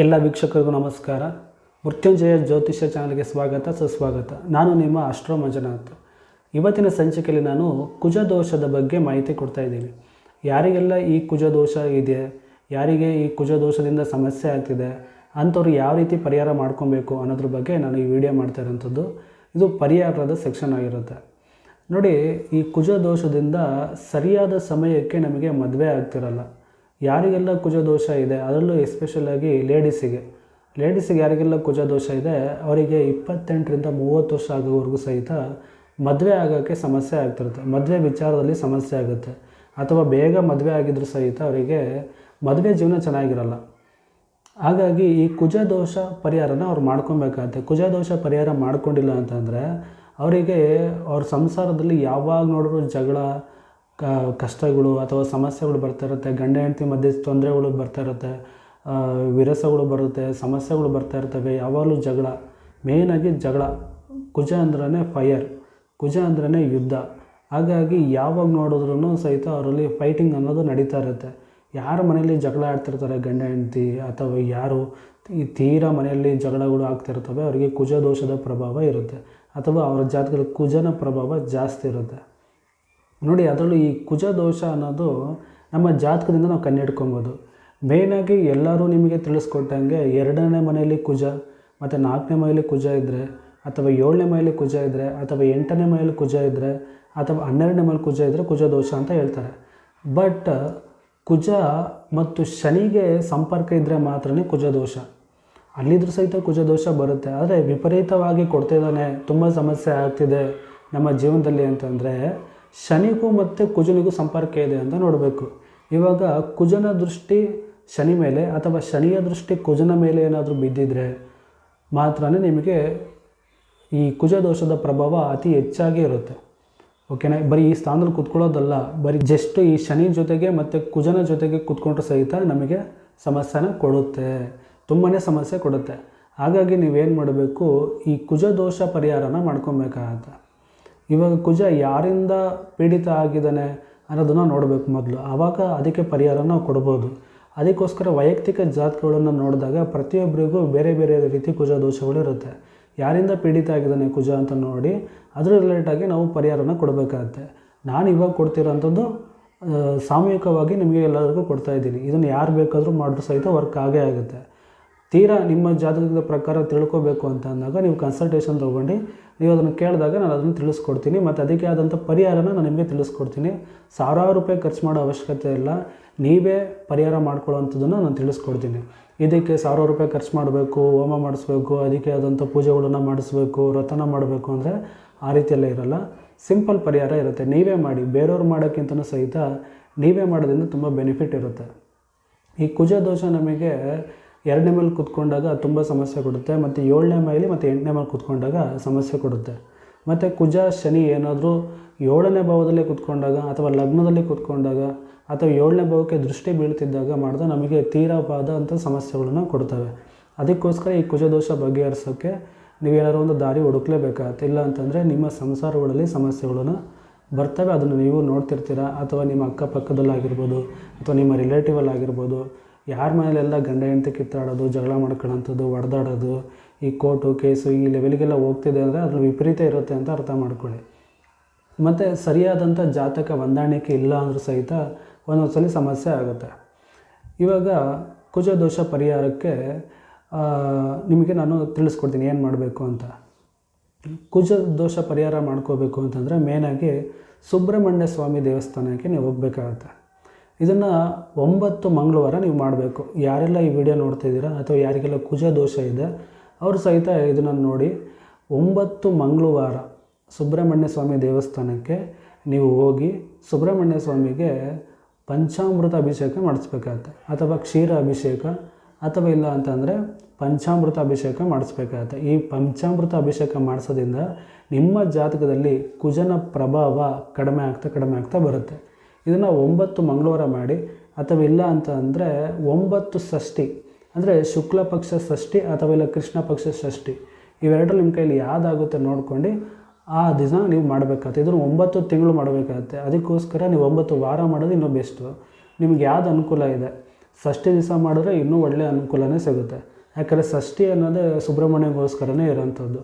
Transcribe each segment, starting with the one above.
ಎಲ್ಲ ವೀಕ್ಷಕರಿಗೂ ನಮಸ್ಕಾರ. ಮೃತ್ಯುಂಜಯ ಜ್ಯೋತಿಷ್ಯ ಚಾನಲ್ಗೆ ಸ್ವಾಗತ, ಸುಸ್ವಾಗತ. ನಾನು ನಿಮ್ಮ ಅಷ್ಟ್ರೋ ಮಂಜುನಾಥ್. ಇವತ್ತಿನ ಸಂಚಿಕೆಯಲ್ಲಿ ನಾನು ಕುಜ ದೋಷದ ಬಗ್ಗೆ ಮಾಹಿತಿ ಕೊಡ್ತಾ ಇದ್ದೀನಿ. ಯಾರಿಗೆಲ್ಲ ಈ ಕುಜ ದೋಷ ಇದೆ, ಯಾರಿಗೆ ಈ ಕುಜ ದೋಷದಿಂದ ಸಮಸ್ಯೆ ಆಗ್ತಿದೆ, ಅಂಥವ್ರು ಯಾವ ರೀತಿ ಪರಿಹಾರ ಮಾಡ್ಕೊಬೇಕು ಅನ್ನೋದ್ರ ಬಗ್ಗೆ ನಾನು ಈ ವಿಡಿಯೋ ಮಾಡ್ತಾ ಇರೋಂಥದ್ದು. ಇದು ಪರಿಹಾರದ ಸೆಕ್ಷನ್ ಆಗಿರುತ್ತೆ. ನೋಡಿ, ಈ ಕುಜ ದೋಷದಿಂದ ಸರಿಯಾದ ಸಮಯಕ್ಕೆ ನಮಗೆ ಮದುವೆ ಆಗ್ತಿರಲ್ಲ. ಯಾರಿಗೆಲ್ಲ ಕುಜ ದೋಷ ಇದೆ, ಅದರಲ್ಲೂ ಎಸ್ಪೆಷಲಾಗಿ ಲೇಡೀಸಿಗೆ ಲೇಡೀಸಿಗೆ ಯಾರಿಗೆಲ್ಲ ಕುಜ ದೋಷ ಇದೆ, ಅವರಿಗೆ ಇಪ್ಪತ್ತೆಂಟರಿಂದ ಮೂವತ್ತು ವರ್ಷ ಆಗೋವರೆಗೂ ಸಹಿತ ಮದುವೆ ಆಗೋಕ್ಕೆ ಸಮಸ್ಯೆ ಆಗ್ತಿರುತ್ತೆ. ಮದುವೆ ವಿಚಾರದಲ್ಲಿ ಸಮಸ್ಯೆ ಆಗುತ್ತೆ. ಅಥವಾ ಬೇಗ ಮದುವೆ ಆಗಿದ್ರೂ ಸಹಿತ ಅವರಿಗೆ ಮದುವೆ ಜೀವನ ಚೆನ್ನಾಗಿರಲ್ಲ. ಹಾಗಾಗಿ ಈ ಕುಜ ದೋಷ ಪರಿಹಾರನ ಅವ್ರು ಮಾಡ್ಕೊಬೇಕಾಗತ್ತೆ. ಕುಜ ದೋಷ ಪರಿಹಾರ ಮಾಡ್ಕೊಂಡಿಲ್ಲ ಅಂತಂದರೆ ಅವರಿಗೆ ಅವ್ರ ಸಂಸಾರದಲ್ಲಿ ಯಾವಾಗ ನೋಡಿದ್ರು ಜಗಳ ಕಷ್ಟಗಳು ಅಥವಾ ಸಮಸ್ಯೆಗಳು ಬರ್ತಾ ಇರುತ್ತೆ, ಗಂಡ ಹೆಂಡತಿ ಮಧ್ಯೆ ತೊಂದರೆಗಳು ಬರ್ತಾ ಇರುತ್ತೆ ವಿರಸಗಳು ಬರುತ್ತೆ, ಸಮಸ್ಯೆಗಳು ಬರ್ತಾ ಇರ್ತವೆ, ಯಾವಾಗಲೂ ಜಗಳ. ಮೇಯ್ನಾಗಿ ಜಗಳ. ಕುಜ ಅಂದ್ರೇ ಫೈಯರ್ ಕುಜ ಅಂದ್ರೇ ಯುದ್ಧ. ಹಾಗಾಗಿ ಯಾವಾಗ ನೋಡಿದ್ರೂ ಸಹಿತ ಅವರಲ್ಲಿ ಫೈಟಿಂಗ್ ಅನ್ನೋದು ನಡೀತಾ ಇರುತ್ತೆ. ಯಾರ ಮನೆಯಲ್ಲಿ ಜಗಳ ಆಡ್ತಿರ್ತಾರೆ ಗಂಡ ಹೆಂಡತಿ ಅಥವಾ ಯಾರು ತೀರಾ ಮನೆಯಲ್ಲಿ ಜಗಳಗಳು ಆಗ್ತಿರ್ತವೆ ಅವರಿಗೆ ಕುಜ ದೋಷದ ಪ್ರಭಾವ ಇರುತ್ತೆ. ಅಥವಾ ಅವರ ಜಾತಕದಲ್ಲಿ ಕುಜನ ಪ್ರಭಾವ ಜಾಸ್ತಿ ಇರುತ್ತೆ. ನೋಡಿ, ಅದರಲ್ಲೂ ಈ ಕುಜ ದೋಷ ಅನ್ನೋದು ನಮ್ಮ ಜಾತಕದಿಂದ ನಾವು ಕಣ್ಣಿಡ್ಕೊಬೋದು. ಮೇಯ್ನಾಗಿ ಎಲ್ಲರೂ ನಿಮಗೆ ತಿಳಿಸ್ಕೊಟ್ಟಂಗೆ ಎರಡನೇ ಮನೆಯಲ್ಲಿ ಕುಜ, ಮತ್ತು ನಾಲ್ಕನೇ ಮನೆಯಲ್ಲಿ ಕುಜ ಇದ್ದರೆ ಅಥವಾ ಏಳನೇ ಮನೆಯಲ್ಲಿ ಕುಜ ಇದ್ದರೆ ಅಥವಾ ಎಂಟನೇ ಮನೆಯಲ್ಲಿ ಕುಜ ಇದ್ದರೆ ಅಥವಾ ಹನ್ನೆರಡನೇ ಮನೆಯಲ್ಲಿ ಕುಜ ಇದ್ದರೆ ಕುಜ ದೋಷ ಅಂತ ಹೇಳ್ತಾರೆ. ಬಟ್ ಕುಜ ಮತ್ತು ಶನಿಗೆ ಸಂಪರ್ಕ ಇದ್ದರೆ ಮಾತ್ರನೇ ಕುಜ ದೋಷ ಅಲ್ಲಿದ್ರೂ ಸಹಿತ ಕುಜ ದೋಷ ಬರುತ್ತೆ. ಆದರೆ ವಿಪರೀತವಾಗಿ ಕೊಡ್ತಿದ್ದಾನೆ, ತುಂಬ ಸಮಸ್ಯೆ ಆಗ್ತಿದೆ ನಮ್ಮ ಜೀವನದಲ್ಲಿ ಅಂತಂದರೆ ಶನಿಗೂ ಮತ್ತು ಕುಜನಿಗೂ ಸಂಪರ್ಕ ಇದೆ ಅಂತ ನೋಡಬೇಕು. ಇವಾಗ ಕುಜನ ದೃಷ್ಟಿ ಶನಿ ಮೇಲೆ ಅಥವಾ ಶನಿಯ ದೃಷ್ಟಿ ಕುಜನ ಮೇಲೆ ಏನಾದರೂ ಬಿದ್ದಿದ್ರೆ ಮಾತ್ರನೇ ನಿಮಗೆ ಈ ಕುಜ ದೋಷದ ಪ್ರಭಾವ ಅತಿ ಹೆಚ್ಚಾಗಿ ಇರುತ್ತೆ. ಓಕೆನಾ? ಬರೀ ಈ ಸ್ಥಾನದಲ್ಲಿ ಕುತ್ಕೊಳ್ಳೋದಲ್ಲ, ಬರೀ ಜಸ್ಟ್ ಈ ಶನಿ ಜೊತೆಗೆ ಮತ್ತು ಕುಜನ ಜೊತೆಗೆ ಕುತ್ಕೊಂಡ್ರೆ ಸಹಿತ ನಮಗೆ ಸಮಸ್ಯೆನ ಕೊಡುತ್ತೆ. ತುಂಬಾ ಸಮಸ್ಯೆ ಕೊಡುತ್ತೆ. ಹಾಗಾಗಿ ನೀವೇನು ಮಾಡಬೇಕು, ಈ ಕುಜ ದೋಷ ಪರಿಹಾರನ ಮಾಡ್ಕೊಬೇಕಾಗತ್ತೆ. ಇವಾಗ ಕುಜ ಯಾರಿಂದ ಪೀಡಿತ ಆಗಿದ್ದಾನೆ ಅನ್ನೋದನ್ನು ನೋಡಬೇಕು ಮೊದಲು. ಆವಾಗ ಅದಕ್ಕೆ ಪರಿಹಾರ ನಾವು ಕೊಡ್ಬೋದು. ಅದಕ್ಕೋಸ್ಕರ ವೈಯಕ್ತಿಕ ಜಾತಕಗಳನ್ನು ನೋಡಿದಾಗ ಪ್ರತಿಯೊಬ್ಬರಿಗೂ ಬೇರೆ ಬೇರೆ ರೀತಿ ಕುಜ ದೋಷಗಳು ಇರುತ್ತೆ. ಯಾರಿಂದ ಪೀಡಿತ ಆಗಿದ್ದಾನೆ ಕುಜ ಅಂತ ನೋಡಿ ಅದ್ರ ರಿಲೇಟಾಗಿ ನಾವು ಪರಿಹಾರನ ಕೊಡಬೇಕಾಗತ್ತೆ. ನಾನು ಇವಾಗ ಕೊಡ್ತಿರೋಂಥದ್ದು ಸಾಮೂಹಿಕವಾಗಿ ನಿಮಗೆ ಎಲ್ಲರಿಗೂ ಕೊಡ್ತಾ ಇದ್ದೀನಿ. ಇದನ್ನು ಯಾರು ಬೇಕಾದರೂ ಮಾಡಿದ್ರು ಸಹಿತ ವರ್ಕ್ ಆಗೇ ಆಗುತ್ತೆ. ತೀರಾ ನಿಮ್ಮ ಜಾತಕದ ಪ್ರಕಾರ ತಿಳ್ಕೋಬೇಕು ಅಂತ ಅಂದಾಗ ನೀವು ಕನ್ಸಲ್ಟೇಷನ್ ತೊಗೊಂಡು ನೀವು ಅದನ್ನು ಕೇಳಿದಾಗ ನಾನು ಅದನ್ನು ತಿಳಿಸ್ಕೊಡ್ತೀನಿ, ಮತ್ತು ಅದಕ್ಕೆ ಆದಂಥ ಪರಿಹಾರನ ನಾನು ನಿಮಗೆ ತಿಳಿಸ್ಕೊಡ್ತೀನಿ. ಸಾವಿರಾರು ರೂಪಾಯಿ ಖರ್ಚು ಮಾಡೋ ಅವಶ್ಯಕತೆ ಇಲ್ಲ. ನೀವೇ ಪರಿಹಾರ ಮಾಡ್ಕೊಳ್ಳೋವಂಥದ್ದನ್ನು ನಾನು ತಿಳಿಸ್ಕೊಡ್ತೀನಿ. ಇದಕ್ಕೆ ಸಾವಿರಾರು ರೂಪಾಯಿ ಖರ್ಚು ಮಾಡಬೇಕು, ಹೋಮ ಮಾಡಿಸ್ಬೇಕು, ಅದಕ್ಕೆ ಆದಂಥ ಪೂಜೆಗಳನ್ನು ಮಾಡಿಸ್ಬೇಕು ವ್ರತನ ಮಾಡಬೇಕು ಅಂದರೆ ಆ ರೀತಿಯೆಲ್ಲ ಇರಲ್ಲ. ಸಿಂಪಲ್ ಪರಿಹಾರ ಇರುತ್ತೆ. ನೀವೇ ಮಾಡಿ. ಬೇರೆಯವ್ರು ಮಾಡೋಕ್ಕಿಂತನೂ ಸಹಿತ ನೀವೇ ಮಾಡೋದ್ರಿಂದ ತುಂಬ ಬೆನಿಫಿಟ್ ಇರುತ್ತೆ. ಈ ಕುಜ ದೋಷ ನಮಗೆ ಎರಡನೇ ಮೇಲೆ ಕುತ್ಕೊಂಡಾಗ ತುಂಬ ಸಮಸ್ಯೆ ಕೊಡುತ್ತೆ, ಮತ್ತು ಏಳನೇ ಮೈಲಿ ಮತ್ತು ಎಂಟನೇ ಮೇಲೆ ಕುತ್ಕೊಂಡಾಗ ಸಮಸ್ಯೆ ಕೊಡುತ್ತೆ. ಮತ್ತು ಕುಜ, ಶನಿ ಏನಾದರೂ ಏಳನೇ ಭಾವದಲ್ಲೇ ಕುತ್ಕೊಂಡಾಗ ಅಥವಾ ಲಗ್ನದಲ್ಲಿ ಕುತ್ಕೊಂಡಾಗ ಅಥವಾ ಏಳನೇ ಭಾವಕ್ಕೆ ದೃಷ್ಟಿ ಬೀಳ್ತಿದ್ದಾಗ ಮಾಡಿದ ನಮಗೆ ತೀರವಾದ ಅಂಥ ಸಮಸ್ಯೆಗಳನ್ನು ಕೊಡ್ತವೆ. ಅದಕ್ಕೋಸ್ಕರ ಈ ಕುಜ ದೋಷ ಬಗೆಹರಿಸೋಕ್ಕೆ ನೀವೇನಾದ್ರು ಒಂದು ದಾರಿ ಹುಡುಕ್ಲೇಬೇಕಾಗತ್ತೆ ಇಲ್ಲ ಅಂತಂದರೆ ನಿಮ್ಮ ಸಂಸಾರಗಳಲ್ಲಿ ಸಮಸ್ಯೆಗಳನ್ನು ಬರ್ತವೆ. ಅದನ್ನು ನೀವು ನೋಡ್ತಿರ್ತೀರ? ಅಥವಾ ನಿಮ್ಮ ಅಕ್ಕಪಕ್ಕದಲ್ಲಾಗಿರ್ಬೋದು, ಅಥವಾ ನಿಮ್ಮ ರಿಲೇಟಿವಲ್ಲಿ ಆಗಿರ್ಬೋದು ಯಾರ ಮನೇಲೆಲ್ಲ ಗಂಡ ಹೆಂಡತಿ ಕಿತ್ತಾಡೋದು, ಜಗಳ ಮಾಡ್ಕೊಳ್ಳೋಂಥದ್ದು, ಹೊಡೆದಾಡೋದು, ಈ ಕೋರ್ಟು ಕೇಸು ಈ ಲೆವೆಲ್ಗೆಲ್ಲ ಹೋಗ್ತಿದೆ ಅಂದರೆ ಅದ್ರ ವಿಪರೀತ ಇರುತ್ತೆ ಅಂತ ಅರ್ಥ ಮಾಡ್ಕೊಳ್ಳಿ. ಮತ್ತು ಸರಿಯಾದಂಥ ಜಾತಕ ಹೊಂದಾಣಿಕೆ ಇಲ್ಲ ಅಂದರೂ ಸಹಿತ ಒಂದೊಂದು ಸಲ ಸಮಸ್ಯೆ ಆಗುತ್ತೆ. ಇವಾಗ ಕುಜ ದೋಷ ಪರಿಹಾರಕ್ಕೆ ನಿಮಗೆ ನಾನು ತಿಳಿಸ್ಕೊಡ್ತೀನಿ ಏನು ಮಾಡಬೇಕು ಅಂತ. ಕುಜ ದೋಷ ಪರಿಹಾರ ಮಾಡ್ಕೋಬೇಕು ಅಂತಂದರೆ ಮೇನಾಗಿ ಸುಬ್ರಹ್ಮಣ್ಯ ಸ್ವಾಮಿ ದೇವಸ್ಥಾನಕ್ಕೆ ನೀವು ಹೋಗ್ಬೇಕಾಗತ್ತೆ. ಇದನ್ನು ಒಂಬತ್ತು ಮಂಗಳವಾರ ನೀವು ಮಾಡಬೇಕು. ಯಾರೆಲ್ಲ ಈ ವಿಡಿಯೋ ನೋಡ್ತಿದ್ದೀರಾ ಅಥವಾ ಯಾರಿಗೆಲ್ಲ ಕುಜ ದೋಷ ಇದೆ, ಅವರು ಸಹಿತ ಇದನ್ನು ನೋಡಿ ಒಂಬತ್ತು ಮಂಗಳವಾರ ಸುಬ್ರಹ್ಮಣ್ಯ ಸ್ವಾಮಿ ದೇವಸ್ಥಾನಕ್ಕೆ ನೀವು ಹೋಗಿ ಸುಬ್ರಹ್ಮಣ್ಯ ಸ್ವಾಮಿಗೆ ಪಂಚಾಮೃತ ಅಭಿಷೇಕ ಮಾಡಿಸ್ಬೇಕಾಗತ್ತೆ. ಅಥವಾ ಕ್ಷೀರ ಅಭಿಷೇಕ, ಅಥವಾ ಇಲ್ಲ ಅಂತಂದರೆ ಪಂಚಾಮೃತ ಅಭಿಷೇಕ ಮಾಡಿಸ್ಬೇಕಾಗತ್ತೆ. ಈ ಪಂಚಾಮೃತ ಅಭಿಷೇಕ ಮಾಡಿಸೋದ್ರಿಂದ ನಿಮ್ಮ ಜಾತಕದಲ್ಲಿ ಕುಜನ ಪ್ರಭಾವ ಕಡಿಮೆ ಆಗ್ತಾ ಕಡಿಮೆ ಆಗ್ತಾ ಬರುತ್ತೆ. ಇದನ್ನು ಒಂಬತ್ತು ಮಂಗಳವಾರ ಮಾಡಿ, ಅಥವಾ ಇಲ್ಲ ಅಂತ ಅಂದರೆ ಒಂಬತ್ತು ಷಷ್ಠಿ. ಅಂದರೆ ಶುಕ್ಲ ಪಕ್ಷ ಷಷ್ಠಿ, ಅಥವಾ ಇಲ್ಲ ಕೃಷ್ಣ ಪಕ್ಷ ಷಷ್ಠಿ. ಇವೆರಡರಲ್ಲಿ ನಿಮ್ಮ ಕೈಲಿ ಯಾವುದಾಗುತ್ತೆ ನೋಡ್ಕೊಂಡು ಆ ದಿನ ನೀವು ಮಾಡಬೇಕಾಗುತ್ತೆ. ಇದನ್ನು ಒಂಬತ್ತು ತಿಂಗಳು ಮಾಡಬೇಕಾಗತ್ತೆ. ಅದಕ್ಕೋಸ್ಕರ ನೀವು ಒಂಬತ್ತು ವಾರ ಮಾಡೋದು ಇನ್ನೂ ಬೆಸ್ಟು. ನಿಮ್ಗೆ ಯಾವ್ದು ಅನುಕೂಲ ಇದೆ? ಷಷ್ಠಿ ದಿವಸ ಮಾಡಿದ್ರೆ ಇನ್ನೂ ಒಳ್ಳೆಯ ಅನುಕೂಲನೇ ಸಿಗುತ್ತೆ. ಯಾಕಂದರೆ ಷಷ್ಠಿ ಅನ್ನೋದೇ ಸುಬ್ರಹ್ಮಣ್ಯಗೋಸ್ಕರನೇ ಇರೋಂಥದ್ದು.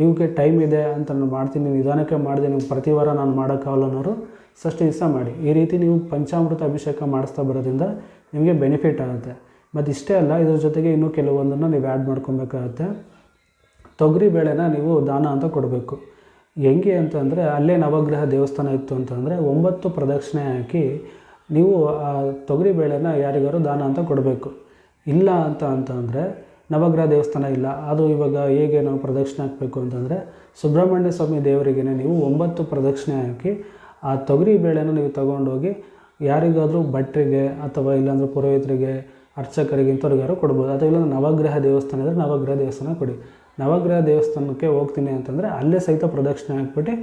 ನಿಮಗೆ ಟೈಮ್ ಇದೆ ಅಂತ ನಾನು ಮಾಡ್ತೀನಿ, ನಿಧಾನಕ್ಕೆ ಮಾಡಿದೆ, ನಿಮ್ಗೆ ಪ್ರತಿ ವಾರ ನಾನು ಮಾಡೋಕ್ಕಾಗಲ್ಲ ಅನ್ನೋರು ಷಷ್ಠಿ ದಿವಸ ಮಾಡಿ. ಈ ರೀತಿ ನೀವು ಪಂಚಾಮೃತ ಅಭಿಷೇಕ ಮಾಡಿಸ್ತಾ ಬರೋದ್ರಿಂದ ನಿಮಗೆ ಬೆನಿಫಿಟ್ ಆಗುತ್ತೆ. ಮತ್ತು ಇಷ್ಟೇ ಅಲ್ಲ, ಇದ್ರ ಜೊತೆಗೆ ಇನ್ನೂ ಕೆಲವೊಂದನ್ನು ನೀವು ಆ್ಯಡ್ ಮಾಡ್ಕೊಬೇಕಾಗತ್ತೆ. ತೊಗರಿ ಬೇಳೆನ ನೀವು ದಾನ ಅಂತ ಕೊಡಬೇಕು. ಹೆಂಗೆ ಅಂತಂದರೆ, ಅಲ್ಲೇ ನವಗ್ರಹ ದೇವಸ್ಥಾನ ಇತ್ತು ಅಂತಂದರೆ, ಒಂಬತ್ತು ಪ್ರದಕ್ಷಿಣೆ ಹಾಕಿ ನೀವು ಆ ತೊಗರಿ ಬೇಳೆನ ಯಾರಿಗಾರು ದಾನ ಅಂತ ಕೊಡಬೇಕು. ಇಲ್ಲ ಅಂತ ಅಂತಂದರೆ, ನವಗ್ರಹ ದೇವಸ್ಥಾನ ಇಲ್ಲ. ಅದು ಇವಾಗ ಹೇಗೆ ನಾವು ಪ್ರದಕ್ಷಿಣೆ ಹಾಕಬೇಕು ಅಂತಂದರೆ, ಸುಬ್ರಹ್ಮಣ್ಯ ಸ್ವಾಮಿ ದೇವರಿಗೆ ನೀವು ಒಂಬತ್ತು ಪ್ರದಕ್ಷಿಣೆ ಹಾಕಿ ಆ ತೊಗರಿ ಬೇಳೆನ ನೀವು ತಗೊಂಡೋಗಿ ಯಾರಿಗಾದರೂ ಭಟ್ರಿಗೆ ಅಥವಾ ಇಲ್ಲಾಂದ್ರೆ ಪುರೋಹಿತರಿಗೆ, ಅರ್ಚಕರಿಗೆ ಇಂಥವ್ರಿಗಾರು ಕೊಡ್ಬೋದು. ಅಥವಾ ಇಲ್ಲಾಂದ್ರೆ ನವಗ್ರಹ ದೇವಸ್ಥಾನ ಇದ್ದರೆ ನವಗ್ರಹ ದೇವಸ್ಥಾನ ಕೊಡಿ. ನವಗ್ರಹ ದೇವಸ್ಥಾನಕ್ಕೆ ಹೋಗ್ತೀನಿ ಅಂತಂದರೆ ಅಲ್ಲೇ ಸಹಿತ ಪ್ರದಕ್ಷಿಣೆ ಹಾಕ್ಬಿಟ್ಟು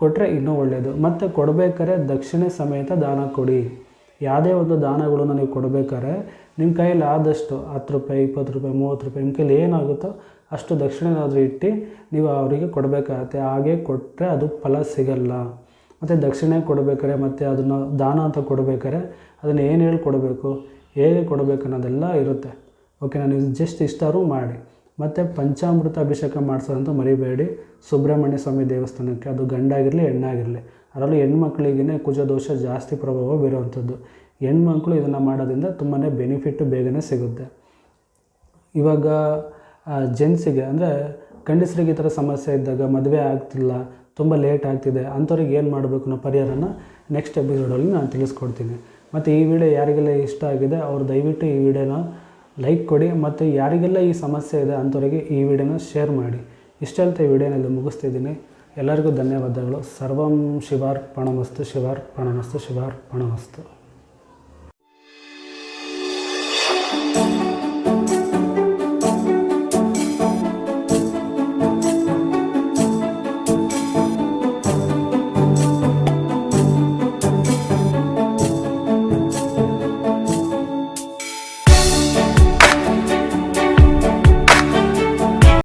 ಕೊಟ್ಟರೆ ಇನ್ನೂ ಒಳ್ಳೆಯದು ಮತ್ತು ಕೊಡಬೇಕಾದ್ರೆ ದಕ್ಷಿಣೆ ಸಮೇತ ದಾನ ಕೊಡಿ. ಯಾವುದೇ ಒಂದು ದಾನಗಳನ್ನು ನೀವು ಕೊಡಬೇಕಾದ್ರೆ ನಿಮ್ಮ ಕೈಯಲ್ಲಿ ಆದಷ್ಟು ಹತ್ತು ರೂಪಾಯಿ, ಇಪ್ಪತ್ತು ರೂಪಾಯಿ, ಮೂವತ್ತು ರೂಪಾಯಿ ನಿಮ್ಮ ಕೈಯಲ್ಲಿ ಏನಾಗುತ್ತೋ ಅಷ್ಟು ದಕ್ಷಿಣೆನಾದರೂ ಇಟ್ಟು ನೀವು ಅವರಿಗೆ ಕೊಡಬೇಕಾಗತ್ತೆ. ಹಾಗೆ ಕೊಟ್ಟರೆ ಅದು ಫಲ ಸಿಗಲ್ಲ. ಮತ್ತು ದಕ್ಷಿಣೆ ಕೊಡಬೇಕಾರೆ ಮತ್ತು ಅದನ್ನು ದಾನ ಅಂತ ಕೊಡಬೇಕಾರೆ ಅದನ್ನು ಏನು ಹೇಳಿ ಕೊಡಬೇಕು, ಹೇಗೆ ಕೊಡಬೇಕು ಅನ್ನೋದೆಲ್ಲ ಇರುತ್ತೆ. ಓಕೆ ನಾನು ಜಸ್ಟ್ ಇಷ್ಟಾರು ಮಾಡಿ. ಮತ್ತು ಪಂಚಾಮೃತ ಅಭಿಷೇಕ ಮಾಡಿಸೋದಂತ ಮರಿಬೇಡಿ. ಸುಬ್ರಹ್ಮಣ್ಯ ಸ್ವಾಮಿ ದೇವಸ್ಥಾನಕ್ಕೆ ಅದು ಗಂಡಾಗಿರಲಿ, ಹೆಣ್ಣಾಗಿರಲಿ. ಅದರಲ್ಲೂ ಹೆಣ್ಮಕ್ಳಿಗೇ ಕುಜದೋಷ ಜಾಸ್ತಿ ಪ್ರಭಾವ ಬೀರುವಂಥದ್ದು. ಹೆಣ್ಮಕ್ಳು ಇದನ್ನು ಮಾಡೋದ್ರಿಂದ ತುಂಬಾ ಬೆನಿಫಿಟ್ಟು ಬೇಗನೆ ಸಿಗುತ್ತೆ. ಇವಾಗ ಜೆಂಟ್ಸಿಗೆ ಅಂದರೆ ಗಂಡಸರಿಗೆ ಈ ಥರ ಸಮಸ್ಯೆ ಇದ್ದಾಗ ಮದುವೆ ಆಗ್ತಿಲ್ಲ ತುಂಬ ಲೇಟ್ ಆಗ್ತಿದೆ. ಅಂಥವ್ರಿಗೆ ಏನು ಮಾಡಬೇಕು ಅನ್ನೋ ಪರಿಹಾರನ ನೆಕ್ಸ್ಟ್ ಎಪಿಸೋಡಲ್ಲಿ ನಾನು ತಿಳಿಸ್ಕೊಡ್ತೀನಿ. ಮತ್ತು ಈ ವಿಡಿಯೋ ಯಾರಿಗೆಲ್ಲ ಇಷ್ಟ ಆಗಿದೆ, ಅವರು ದಯವಿಟ್ಟು ಈ ವಿಡಿಯೋನ ಲೈಕ್ ಕೊಡಿ. ಮತ್ತು ಯಾರಿಗೆಲ್ಲ ಈ ಸಮಸ್ಯೆ ಇದೆ ಅಂಥವರಿಗೆ ಈ ವಿಡಿಯೋನ ಶೇರ್ ಮಾಡಿ. ಇಷ್ಟಂತ ಈ ವಿಡಿಯೋನಲ್ಲಿ ಮುಗಿಸ್ತಿದ್ದೀನಿ. ಎಲ್ಲರಿಗೂ ಧನ್ಯವಾದಗಳು. ಸರ್ವಂ ಶಿವಾರ್ಪಣಮಸ್ತು ಶಿವಾರ್ಪಣಮಸ್ತು ಶಿವಾರ್ಪಣಮಸ್ತು.